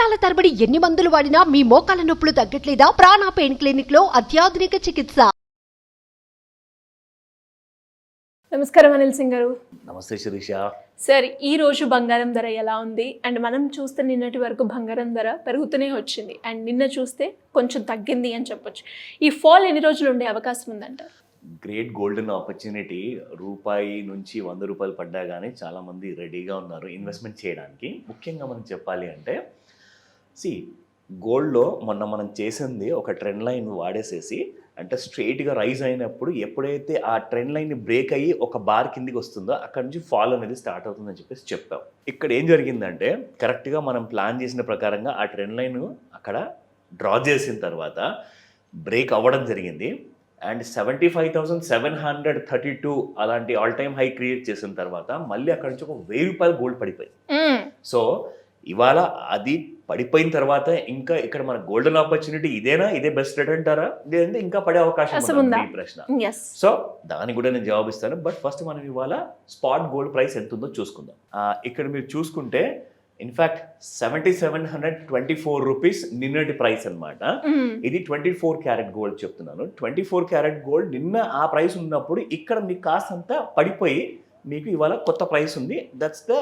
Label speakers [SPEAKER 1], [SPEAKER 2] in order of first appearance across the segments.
[SPEAKER 1] సంవత్సరాల తరబడి ఎన్ని మందులు వాడినా మీ మోకాల నొప్పులు తగ్గట్లేదా? ప్రాణ పెయిన్ క్లినిక్లో అత్యాధునిక చికిత్స.
[SPEAKER 2] నమస్కారం అనిల్ సింగ్ గారు.
[SPEAKER 3] నమస్తే శిరీష.
[SPEAKER 2] సార్ ఈ రోజు బంగారం ధర ఎలా ఉంది? అండ్ మనం చూస్తే నిన్నటి వరకు బంగారం ధర పెరుగుతూనే వచ్చింది. అండ్ నిన్న చూస్తే కొంచెం తగ్గింది అని చెప్పొచ్చు. ఈ ఫాల్ ఎన్ని రోజులు ఉండే అవకాశం ఉందంటారు?
[SPEAKER 3] Great golden opportunity. రూపాయి నుంచి వంద రూపాయలు పడ్డా కానీ చాలామంది రెడీగా ఉన్నారు ఇన్వెస్ట్మెంట్ చేయడానికి. ముఖ్యంగా మనం చెప్పాలి అంటే సి గోల్డ్లో మొన్న మనం చేసింది ఒక ట్రెండ్ లైన్ వాడేసేసి అంటే స్ట్రైట్గా రైజ్ అయినప్పుడు ఎప్పుడైతే ఆ ట్రెండ్ లైన్ బ్రేక్ అయ్యి ఒక బార్ కిందికి వస్తుందో అక్కడ నుంచి ఫాల్ అనేది స్టార్ట్ అవుతుందని చెప్పేసి చెప్పాం. ఇక్కడ ఏం జరిగిందంటే కరెక్ట్గా మనం ప్లాన్ చేసిన ప్రకారంగా ఆ ట్రెండ్ లైన్ అక్కడ డ్రా చేసిన తర్వాత బ్రేక్ అవ్వడం జరిగింది. And seventy five thousand seven hundred thirty two అలాంటి ఆల్ టైమ్ హై క్రియేట్ చేసిన తర్వాత మళ్ళీ అక్కడ నుంచి ఒక వెయ్యి రూపాయలు గోల్డ్ పడిపోయి సో ఇవాళ అది పడిపోయిన తర్వాత ఇంకా ఇక్కడ మన గోల్డెన్ ఆపర్చునిటీ ఇదేనా? ఇదే బెస్ట్ రేట్ అంటారా? లేదంటే ఇంకా పడే అవకాశం? ఈ ప్రశ్న. సో దానికి కూడా నేను జవాబిస్తాను. బట్ ఫస్ట్ మనం ఇవాళ స్పాట్ గోల్డ్ ప్రైస్ ఎంత ఉందో చూసుకుందాం ఇక్కడ మీరు చూసుకుంటే in fact seventy seven hundred twenty four rupees నిన్నటి ప్రైస్ అన్నమాట. ఇది ట్వంటీ ఫోర్ క్యారెట్ గోల్డ్ చెప్తున్నాను. ట్వంటీ ఫోర్ క్యారెట్ గోల్డ్ నిన్న ఆ ప్రైస్ ఉన్నప్పుడు ఇక్కడ మీకు కాస్ట్ అంతా పడిపోయి మీకు ఇవాళ కొత్త ప్రైస్ ఉంది. దట్స్ ద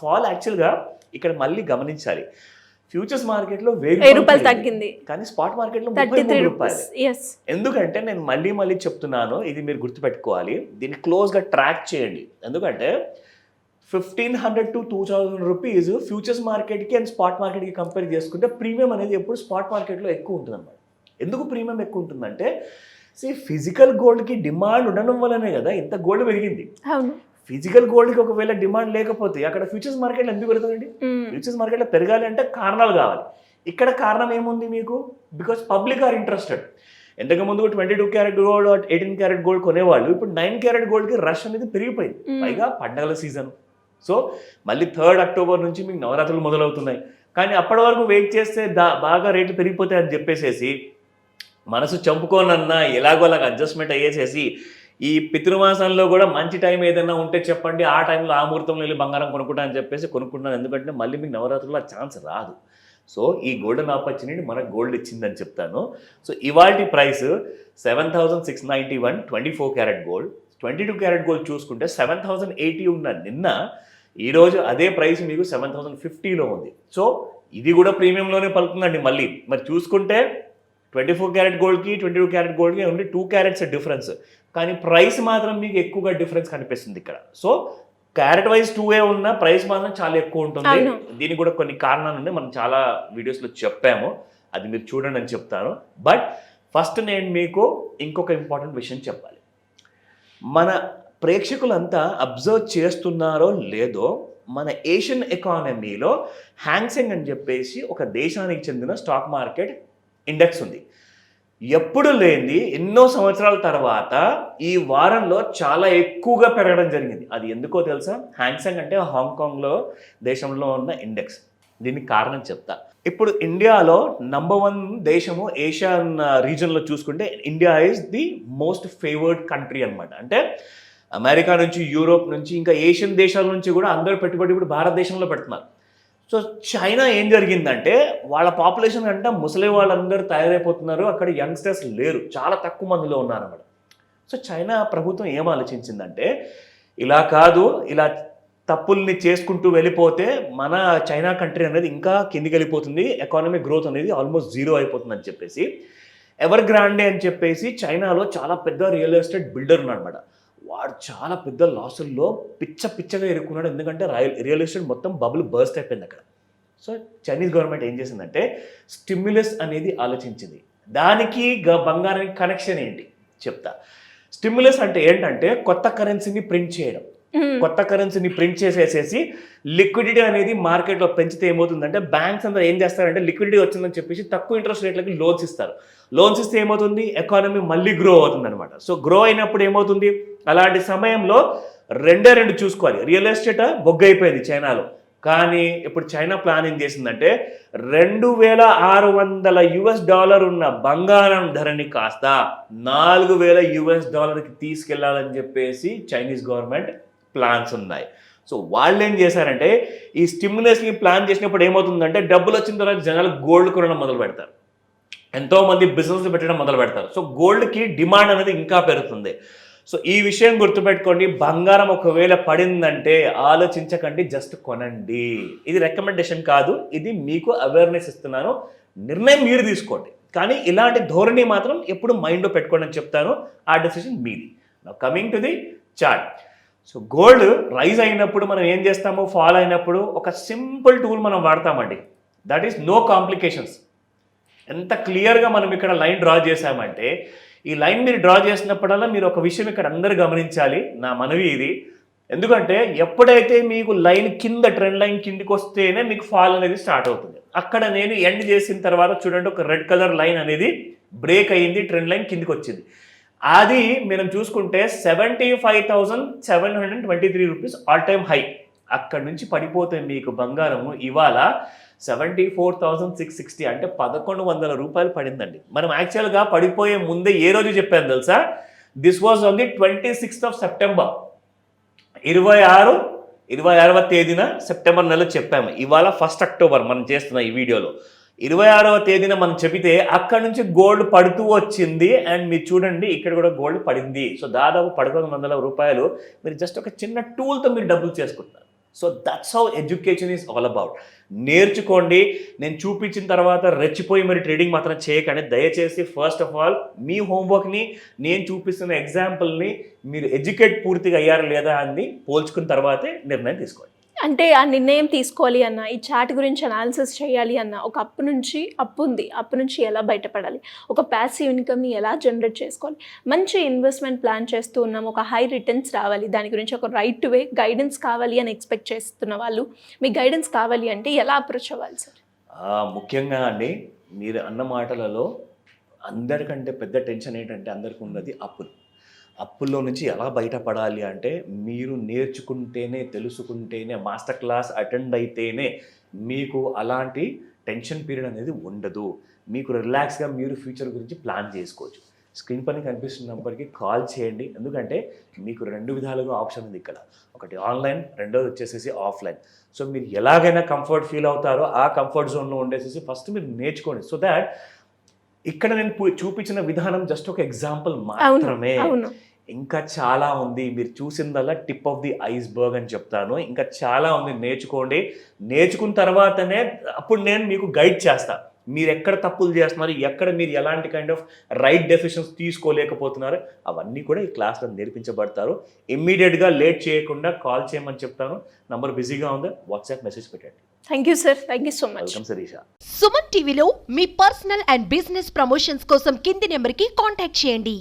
[SPEAKER 3] ఫాల్ యాక్చువల్గా ఇక్కడ మళ్ళీ గమనించాలి. ఫ్యూచర్స్ మార్కెట్లో వెయ్యి
[SPEAKER 2] వెయ్యి రూపాయలు తగ్గింది.
[SPEAKER 3] కానీ స్పాట్ మార్కెట్లో
[SPEAKER 2] థర్టీ
[SPEAKER 3] ముప్పై మూడు రూపాయలు. ఎందుకంటే నేను మళ్ళీ మళ్ళీ చెప్తున్నాను ఇది మీరు గుర్తుపెట్టుకోవాలి. దీన్ని క్లోజ్గా ట్రాక్ చేయండి. ఎందుకంటే fifteen hundred to two thousand rupees futures మార్కెట్కి అండ్ స్పాట్ మార్కెట్కి కంపేర్ చేసుకుంటే ప్రీమియం అనేది ఎప్పుడు స్పాట్ మార్కెట్లో ఎక్కువ ఉంటుంది అన్నమాట ఎందుకు ప్రీమియం ఎక్కువ ఉంటుందంటే సి ఫిజికల్ గోల్డ్కి డిమాండ్ ఉండడం వల్లనే కదా ఇంత గోల్డ్ పెరిగింది. ఫిజికల్ గోల్డ్కి ఒకవేళ డిమాండ్ లేకపోతే అక్కడ ఫ్యూచర్స్ మార్కెట్లో ఎందుకు పెరుగుతుందండి. ఫ్యూచర్స్ మార్కెట్లో పెరగాలి అంటే కారణాలు కావాలి. ఇక్కడ కారణం ఏముంది మీకు? Because public are interested. ఎంతకు ముందు twenty two carat gold eighteen carat gold కొనేవాళ్ళు. ఇప్పుడు నైన్ క్యారెట్ గోల్డ్కి రష్ అనేది పెరిగిపోయింది. పైగా పండగల సీజన్. సో మళ్ళీ థర్డ్ అక్టోబర్ నుంచి మీకు నవరాత్రులు మొదలవుతున్నాయి. కానీ అప్పటి వరకు వెయిట్ చేస్తే దా బాగా రేట్లు పెరిగిపోతాయి అని చెప్పేసేసి మనసు చంపుకోనన్నా ఎలాగో అలాగ అడ్జస్ట్మెంట్ అయ్యేసేసి ఈ పితృమాసంలో కూడా మంచి టైం ఏదైనా ఉంటే చెప్పండి ఆ టైంలో ఆ ముహూర్తంలో వెళ్ళి బంగారం కొనుక్కుంటా అని చెప్పేసి కొనుక్కుంటున్నారు. ఎందుకంటే మళ్ళీ మీకు నవరాత్రుల్లో ఛాన్స్ రాదు. సో ఈ గోల్డెన్ ఆపర్చునిటీ మనకు గోల్డ్ ఇచ్చిందని చెప్తాను. సో ఇవాల్టి price seven thousand six ninety one twenty four carat gold. Twenty two carat gold చూసుకుంటే సెవెన్ థౌజండ్ ఎయిటీ ఉన్న నిన్న ఈరోజు అదే ప్రైస్ మీకు సెవెన్ థౌసండ్ ఫిఫ్టీలో ఉంది. సో ఇది కూడా ప్రీమియంలోనే పలుకుతుందండి మళ్ళీ. మరి చూసుకుంటే ట్వంటీ ఫోర్ క్యారెట్ గోల్డ్కి ట్వంటీ టూ క్యారెట్ గోల్డ్కి ఓన్లీ టూ క్యారెట్స్ డిఫరెన్స్. కానీ ప్రైస్ మాత్రం మీకు ఎక్కువగా డిఫరెన్స్ కనిపిస్తుంది ఇక్కడ. So carat wise to a ఉన్న ప్రైస్ మాత్రం చాలా ఎక్కువ ఉంటుంది. దీనికి కూడా కొన్ని కారణాలు ఉన్నాయి. మనం చాలా వీడియోస్లో చెప్పాము. అది మీరు చూడండి అని చెప్తాను. బట్ ఫస్ట్ నేను మీకు ఇంకొక ఇంపార్టెంట్ విషయం చెప్పాలి. మన ప్రేక్షకులంతా అబ్జర్వ్ చేస్తున్నారో లేదో మన ఏషియన్ ఎకానమీలో హ్యాంగ్సెంగ్ అని చెప్పేసి ఒక దేశానికి చెందిన స్టాక్ మార్కెట్ ఇండెక్స్ ఉంది. ఎప్పుడు లేనిది ఎన్నో సంవత్సరాల తర్వాత ఈ వారంలో చాలా ఎక్కువగా పెరగడం జరిగింది. అది ఎందుకో తెలుసా? హ్యాంగ్సాంగ్ అంటే హాంకాంగ్లో దేశంలో ఉన్న ఇండెక్స్. దీనికి కారణం చెప్తా. ఇప్పుడు ఇండియాలో నంబర్ వన్ దేశము ఏషియన్ రీజన్లో చూసుకుంటే India is the most favoured country అన్నమాట. అంటే అమెరికా నుంచి యూరోప్ నుంచి ఇంకా ఏషియన్ దేశాల నుంచి కూడా అందరూ పెట్టుబడి ఇప్పుడు భారతదేశంలో పెడుతున్నారు. సో చైనా ఏం జరిగిందంటే వాళ్ళ పాపులేషన్ అంటే ముసలి వాళ్ళందరూ తయారైపోతున్నారు. అక్కడ యంగ్స్టర్స్ లేరు. చాలా తక్కువ మందిలో ఉన్నారన్నమాట. సో చైనా ప్రభుత్వం ఏం ఆలోచించిందంటే ఇలా కాదు ఇలా తప్పుల్ని చేసుకుంటూ వెళ్ళిపోతే మన చైనా కంట్రీ అనేది ఇంకా కిందికి వెళ్ళిపోతుంది. ఎకానమిక్ గ్రోత్ అనేది ఆల్మోస్ట్ జీరో అయిపోతుంది అని చెప్పేసి ఎవర్ గ్రాండే అని చెప్పేసి చైనాలో చాలా పెద్ద రియల్ ఎస్టేట్ బిల్డర్ ఉన్నాడనమాట వాడు చాలా పెద్ద లాసుల్లో పిచ్చ పిచ్చగా ఇరుక్కున్నాడు. ఎందుకంటే రాయల్ రియల్ ఎస్టేట్ మొత్తం బబుల్ బర్స్ట్ అయిపోయింది అక్కడ. సో చైనీస్ గవర్నమెంట్ ఏం చేసిందంటే స్టిమ్యులస్ అనేది ఆలోచించింది. దానికి గ- బంగారానికి కనెక్షన్ ఏంటి? చెప్తా. స్టిమ్యులస్ అంటే ఏంటంటే కొత్త కరెన్సీని ప్రింట్ చేయడం. కొత్త కరెన్సీని ప్రింట్ చేసేసేసి లిక్విడిటీ అనేది మార్కెట్లో పెంచితే ఏమవుతుందంటే బ్యాంక్స్ అందరూ ఏం చేస్తారంటే లిక్విడిటీ వచ్చిందని చెప్పేసి తక్కువ ఇంట్రెస్ట్ రేట్లకి లోన్స్ ఇస్తారు. లోన్స్ ఇస్తే ఏమవుతుంది? ఎకానమీ మళ్ళీ గ్రో అవుతుంది అనమాట సో గ్రో అయినప్పుడు ఏమవుతుంది? అలాంటి సమయంలో రెండే రెండు చూసుకోవాలి. రియల్ ఎస్టేట్ బొగ్గైపోయింది చైనాలో. కానీ ఇప్పుడు చైనా ప్లాన్ ఏం చేసిందంటే రెండు వేల ఆరు వందల యుఎస్ డాలర్ ఉన్న బంగారం ధరని కాస్త నాలుగు వేల యుఎస్ డాలర్కి తీసుకెళ్ళాలని చెప్పేసి చైనీస్ గవర్నమెంట్ ప్లాన్స్ ఉన్నాయి. సో వాళ్ళు ఏం చేశారంటే ఈ స్టిమ్యులస్ని ప్లాన్ చేసినప్పుడు ఏమవుతుందంటే డబ్బులు వచ్చిన తర్వాత జనాలు గోల్డ్ కొనడం మొదలు పెడతారు. ఎంతోమంది బిజినెస్ పెట్టడం మొదలు పెడతారు. సో గోల్డ్కి డిమాండ్ అనేది ఇంకా పెరుగుతుంది. సో ఈ విషయం గుర్తుపెట్టుకోండి. బంగారం ఒకవేళ పడిందంటే ఆలోచించకండి జస్ట్ కొనండి. ఇది రికమెండేషన్ కాదు. ఇది మీకు అవేర్నెస్ ఇస్తున్నాను. నిర్ణయం మీరు తీసుకోండి. కానీ ఇలాంటి ధోరణి మాత్రం ఎప్పుడు మైండ్లో పెట్టుకోండి అని చెప్తాను. ఆ డెసిషన్ మీది. Coming to the chart so gold rise అయినప్పుడు మనం ఏం చేస్తాము? ఫాల్ అయినప్పుడు ఒక సింపుల్ టూల్ మనం వాడతామండి. దట్ ఈస్ నో కాంప్లికేషన్స్ ఎంత క్లియర్గా మనం ఇక్కడ లైన్ డ్రా చేసామంటే ఈ లైన్ మీరు డ్రా చేసినప్పుడల్లా మీరు ఒక విషయం ఇక్కడ అందరు గమనించాలి. నా మనవి ఇది. ఎందుకంటే ఎప్పుడైతే మీకు లైన్ కింద ట్రెండ్ లైన్ కిందికి వస్తేనే మీకు ఫాల్ అనేది స్టార్ట్ అవుతుంది. అక్కడ నేను ఎండ్ చేసిన తర్వాత చూడండి ఒక రెడ్ కలర్ లైన్ అనేది బ్రేక్ అయ్యింది ట్రెండ్ లైన్ కిందికి వచ్చింది. అది మనం చూసుకుంటే seventy five thousand seven hundred twenty three rupees all time high అక్కడ నుంచి పడిపోతే మీకు బంగారము ఇవాళ seventy four thousand six sixty అంటే పదకొండు వందల రూపాయలు పడిందండి. మనం యాక్చువల్గా పడిపోయే ముందే ఏ రోజు చెప్పాను తెలుసా? This was on the twenty sixth of September ఇరవై ఆరు ఇరవై ఆరవ తేదీన సెప్టెంబర్ నెల చెప్పాము. ఇవాళ ఫస్ట్ అక్టోబర్ మనం చేస్తున్న ఈ వీడియోలో ఇరవై ఆరవ తేదీన మనం చెబితే అక్కడ నుంచి గోల్డ్ పడుతూ వచ్చింది. అండ్ మీరు చూడండి ఇక్కడ కూడా గోల్డ్ పడింది. సో దాదాపు పదకొండు వందల రూపాయలు మీరు జస్ట్ ఒక చిన్న టూల్తో మీరు డబ్బులు చేసుకుంటారు so that's how education is all about నేర్చుకోండి. నేను చూపించిన తర్వాత రెచ్చిపోయి మరి ట్రేడింగ్ మాత్రం చేయకండి. దయచేసి ఫస్ట్ ఆఫ్ ఆల్ మీ హోంవర్క్ని నేను చూపిస్తున్న ఎగ్జాంపుల్ని మీరు ఎడ్యుకేట్ పూర్తిగా అయ్యారు లేదా అని పోల్చుకున్న తర్వాతే నిర్ణయం తీసుకోండి.
[SPEAKER 2] అంటే ఆ నిర్ణయం తీసుకోవాలి అన్న ఈ చాట్ గురించి అనాలిసిస్ చేయాలి అన్న ఒక అప్పు నుంచి అప్పు ఉంది. అప్పు నుంచి ఎలా బయటపడాలి? ఒక ప్యాసివ్ ఇన్కమ్ని ఎలా జనరేట్ చేసుకోవాలి? మంచి ఇన్వెస్ట్మెంట్ ప్లాన్ చేస్తూ ఉన్నాం. ఒక హై రిటర్న్స్ రావాలి. దాని గురించి ఒక రైట్ వే గైడెన్స్ కావాలి అని ఎక్స్పెక్ట్ చేస్తున్న వాళ్ళు మీ గైడెన్స్ కావాలి అంటే ఎలా అప్రోచ్ అవ్వాలి సార్
[SPEAKER 3] ముఖ్యంగా అండి మీరు అన్న మాటలలో అందరికంటే పెద్ద టెన్షన్ ఏంటంటే అందరికి ఉన్నది అప్పులు. అప్పుల్లో నుంచి ఎలా బయటపడాలి అంటే మీరు నేర్చుకుంటేనే తెలుసుకుంటేనే మాస్టర్ క్లాస్ అటెండ్ అయితేనే మీకు అలాంటి టెన్షన్ పీరియడ్ అనేది ఉండదు. మీకు రిలాక్స్గా మీరు ఫ్యూచర్ గురించి ప్లాన్ చేసుకోవచ్చు. స్క్రీన్ పైన కనిపిస్తున్న నెంబర్కి కాల్ చేయండి. ఎందుకంటే మీకు రెండు విధాలుగా ఆప్షన్ ఉంది ఇక్కడ. ఒకటి ఆన్లైన్ రెండోది వచ్చేసేసి ఆఫ్లైన్. సో మీరు ఎలాగైనా కంఫర్ట్ ఫీల్ అవుతారో ఆ కంఫర్ట్ జోన్లో ఉండేసేసి ఫస్ట్ మీరు నేర్చుకోండి. సో దాట్ ఇక్కడ నేను చూపించిన విధానం జస్ట్ ఒక ఎగ్జాంపుల్ మాత్రమే. ఇంకా చాలా ఉంది. మీరు చూసిందల్లా tip of the iceberg అని చెప్తాను. ఇంకా చాలా ఉంది. నేర్చుకోండి. నేర్చుకున్న తర్వాతనే అప్పుడు నేను మీకు గైడ్ చేస్తా. మీరు ఎక్కడ తప్పులు చేస్తున్నారు? ఎక్కడ మీరు ఎలాంటి కైండ్ ఆఫ్ రైట్ డెసిషన్స్ తీసుకోలేకపోతున్నారు? అవన్నీ కూడా ఈ క్లాస్లో నేర్పించబడతారు. ఇమ్మీడియట్గా లేట్ చేయకుండా కాల్ చేయమని చెప్తాను. నంబర్ బిజీగా ఉంది? వాట్సాప్ మెసేజ్ పెట్టండి.
[SPEAKER 2] Thank you sir thank you so much
[SPEAKER 3] welcome Sarisha
[SPEAKER 1] Suman టీవీలో మీ పర్సనల్ అండ్ బిజినెస్ ప్రమోషన్స్ కోసం కింది నెంబర్కి కాంటాక్ట్ చేయండి.